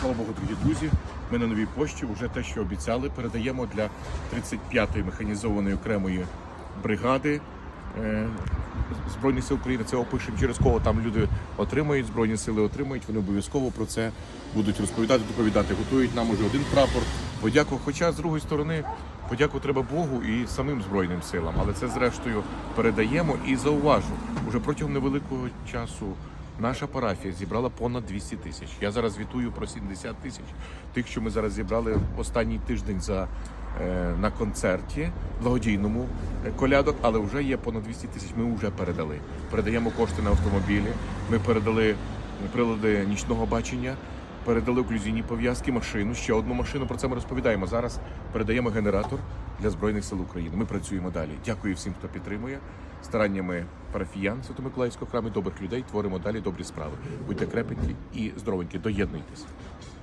слава Богу, дорогі друзі. Ми на новій пошті вже те, що обіцяли, передаємо для 35-ї механізованої окремої бригади. е, Збройних сил України це опишемо через кого там люди отримують, збройні сили отримують. Вони обов'язково про це будуть розповідати, доповідати. Готують нам уже один прапор. Подяку. Хоча з другої сторони, подяку треба Богу і самим збройним силам. Але це зрештою передаємо і зауважу уже протягом невеликого часу. Наша парафія зібрала понад 200 тисяч. Я зараз звітую про 70 тисяч. Тих, що ми зараз зібрали останній тиждень за е, на концерті благодійному е, колядок, але вже є понад 200 тисяч. Ми вже передали. Передаємо кошти на автомобілі. Ми передали прилади нічного бачення. Передали оклюзійні пов'язки, машину, ще одну машину. Про це ми розповідаємо. Зараз передаємо генератор для Збройних сил України. Ми працюємо далі. Дякую всім, хто підтримує. Стараннями парафіян Свято-Миколаївського храму, добрих людей творимо далі добрі справи. Будьте крепенькі і здоровенькі. Доєднуйтесь.